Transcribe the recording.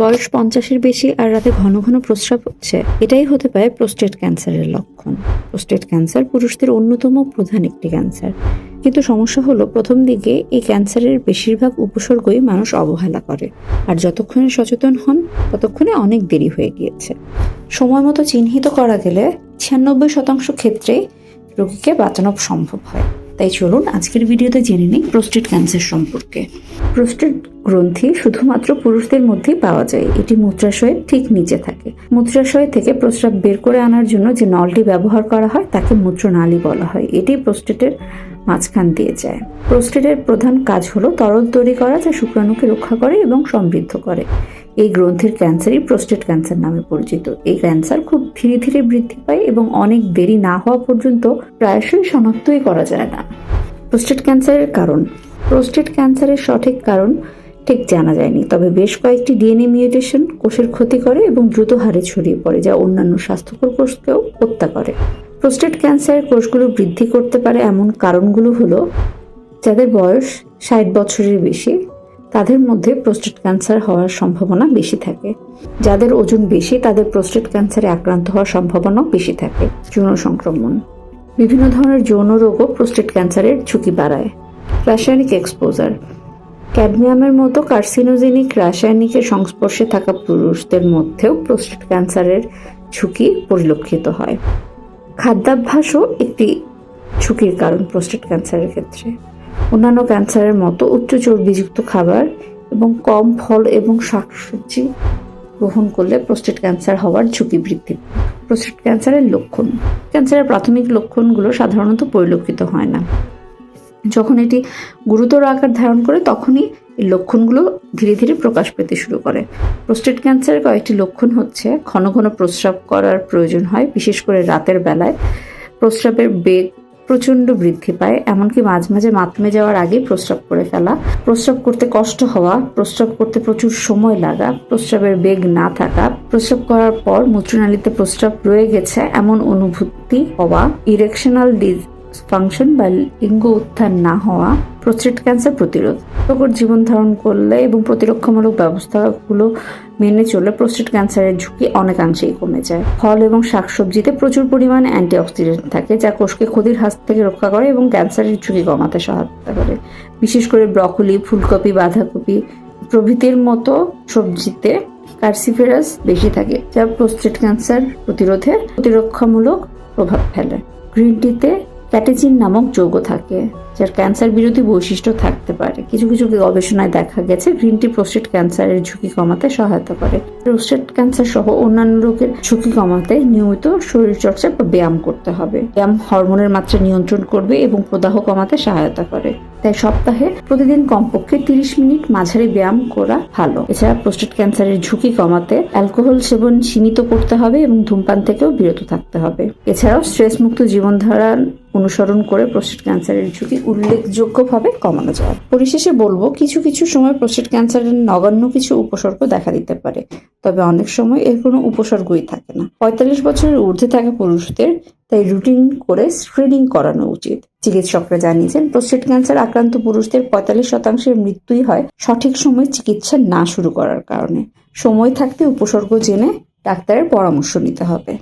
বয়স পঞ্চাশের বেশি আর রাতে ঘন ঘন প্রস্রাব হচ্ছে। এটাই হতে পারে প্রোস্টেট ক্যান্সারের লক্ষণ। প্রোস্টেট ক্যান্সার পুরুষদের অন্যতম প্রধান একটি ক্যান্সার কিন্তু সমস্যা হলো, প্রথম দিকে এই ক্যান্সারের বেশিরভাগ উপসর্গই মানুষ অবহেলা করে। আর যতক্ষণে সচেতন হন, ততক্ষণে অনেক দেরি হয়ে গিয়েছে। সময় মতো চিহ্নিত করা গেলে ছিয়ানব্বই শতাংশ ক্ষেত্রেই রোগীকে বাঁচানো সম্ভব হয়। তাই চলুন আজকের ভিডিওতে জেনে নিই প্রোস্টেট ক্যান্সার সম্পর্কে। প্রোস্টেট গ্রন্থি শুধুমাত্র পুরুষদের মধ্যেই পাওয়া যায়, এটি মূত্রাশয়ের ঠিক নিচে থাকে। মূত্রাশয় থেকে প্রস্রাব বের করে আনার জন্য যে নলটি ব্যবহার করা হয়, তাকে মূত্রনালী বলা হয়। এটি প্রোস্টেটের মাঝখান দিয়ে যায়। প্রোস্টেটের প্রধান কাজ হলো তরল তৈরি করা যা শুক্রাণুকে রক্ষা করে এবং সমৃদ্ধ করে। এই গ্রন্থের ক্যান্সারই প্রোস্টেট ক্যান্সার নামে পরিচিত। এই ক্যান্সার খুব ধীরে ধীরে বৃদ্ধি পায় এবং অনেক দেরি না হওয়া পর্যন্ত প্রায়শই শনাক্তই করা যায় না। প্রোস্টেট ক্যান্সারের কারণ। প্রোস্টেট ক্যান্সারের সঠিক কারণ ঠিক জানা যায়নি, তবে বেশ কয়েকটি ডিএনএ মিউটেশন কোষের ক্ষতি করে এবং দ্রুত হারে ছড়িয়ে পড়ে, যা অন্যান্য স্বাস্থ্যকর কোষকেও হত্যা করে। প্রোস্টেট ক্যান্সারের কোষগুলো বৃদ্ধি করতে পারে এমন কারণগুলো হলো যাদের বয়স ষাট বছরের বেশি, তাদের মধ্যে প্রোস্টেট ক্যান্সার হওয়ার সম্ভাবনা বেশি থাকে। যাদের ওজন বেশি, তাদের প্রোস্টেট ক্যান্সারে আক্রান্ত হওয়ার সম্ভাবনাও বেশি থাকে। যৌন সংক্রমণ। বিভিন্ন ধরনের যৌন রোগও প্রোস্টেট ক্যান্সারের ঝুঁকি বাড়ায়। রাসায়নিক এক্সপোজার ক্যাডমিয়ামের মতো কার্সিনোজেনিক রাসায়নিকের সংস্পর্শে থাকা পুরুষদের মধ্যেও প্রোস্টেট ক্যান্সারের ঝুঁকি পরিলক্ষিত হয়। খাদ্যাভ্যাসও একটি ঝুঁকির কারণ প্রোস্টেট ক্যান্সারের ক্ষেত্রে। অন্যান্য ক্যান্সারের মতো উচ্চ চর্বিযুক্ত খাবার এবং কম ফল এবং শাকসবজি গ্রহণ করলে প্রোস্টেট ক্যান্সার হওয়ার ঝুঁকি বৃদ্ধি প্রোস্টেট ক্যান্সারের লক্ষণ। ক্যান্সারের প্রাথমিক লক্ষণগুলো সাধারণত পরিলক্ষিত হয় না। যখন এটি গুরুতর আকার ধারণ করে, তখনই এই লক্ষণগুলো ধীরে ধীরে প্রকাশ পেতে শুরু করে। প্রোস্টেট ক্যান্সারের কয়েকটি লক্ষণ হচ্ছে, ঘন ঘন প্রস্রাব করার প্রয়োজন হয়, বিশেষ করে রাতের বেলায়। প্রস্রাবের বেগ প্রচণ্ড বৃদ্ধি পায়, এমনকি মাঝে মাঝে মাতমে যাওয়ার আগেই প্রস্রাব করে ফেলা। প্রস্রাব করতে কষ্ট হওয়া, প্রস্রাব করতে প্রচুর সময় লাগা, প্রস্রাবের বেগ না থাকা, প্রস্রাব করার পর মূত্রনালীতে প্রস্রাব রয়ে গেছে, এমন অনুভূতি হওয়া ইরেকশনাল ডিসফাংশন বা লিঙ্গ উত্থান না হওয়া, প্রোস্টেট ক্যান্সার প্রতিরোধ। প্রকট জীবন ধারণ করলে এবং প্রতিরক্ষামূলক ব্যবস্থাগুলো মেনে চললে প্রোস্টেট ক্যান্সারের ঝুঁকি অনেকাংশেই কমে যায়। ফল এবং শাকসবজিতে প্রচুর পরিমাণে অ্যান্টিঅক্সিডেন্ট থাকে, যা কোষকে ক্ষতির হাত থেকে রক্ষা করে এবং ক্যান্সারের ঝুঁকি কমাতে সহায়তা করে। বিশেষ করে ব্রকলি, ফুলকপি, বাঁধাকপি প্রভৃতির মতো সবজিতে কার্সিফেরাস বেশি থাকে, যা প্রোস্টেট ক্যান্সার প্রতিরোধে প্রতিরক্ষামূলক প্রভাব ফেলে। গ্রিন টিতে ক্যাটেচিন নামক যৌগ থাকে, যার ক্যান্সার বিরোধী বৈশিষ্ট্য থাকতে পারে। কিছু কিছু গবেষণায় দেখা গেছে গ্রিন টি প্রোস্টেট ক্যান্সারের ঝুঁকি কমাতে সহায়তা করে। প্রোস্টেট ক্যান্সার সহ অন্যান্য রোগের ঝুঁকি কমাতে নিয়মিত শরীরচর্চা বা ব্যায়াম করতে হবে। ব্যায়াম হরমোনের মাত্রা নিয়ন্ত্রণ করবে এবং প্রদাহ কমাতে সহায়তা করে। তাই সপ্তাহে প্রতিদিন কমপক্ষে তিরিশ মিনিট মাঝারি ব্যায়াম করা ভালো। এছাড়া প্রোস্টেট ক্যান্সারের ঝুঁকি কমাতে অ্যালকোহল সেবন সীমিত করতে হবে এবং ধূমপান থেকেও বিরত থাকতে হবে। এছাড়াও স্ট্রেস মুক্ত জীবনধারা অনুসরণ করে প্রোস্টেট ক্যান্সারের ঝুঁকি উল্লেখযোগ্যভাবে কমানো যায়। পরিশেষে বলব, কিছু কিছু সময় প্রোস্টেট ক্যান্সারের নগণ্য কিছু উপসর্গ দেখা দিতে পারে, তবে অনেক সময় এর কোনো উপসর্গই থাকে না। পঁয়তাল্লিশ বছরের ঊর্ধ্বে থাকা পুরুষদের তাই রুটিন করে স্ক্রিনিং করানো উচিত। চিকিৎসকরা জানিয়েছেন প্রোস্টেট ক্যান্সার আক্রান্ত পুরুষদের পঁয়তাল্লিশ শতাংশের মৃত্যুই হয় সঠিক সময়ে চিকিৎসা না শুরু করার কারণে। সময় থাকতে উপসর্গ জেনে ডাক্তারের পরামর্শ নিতে হবে।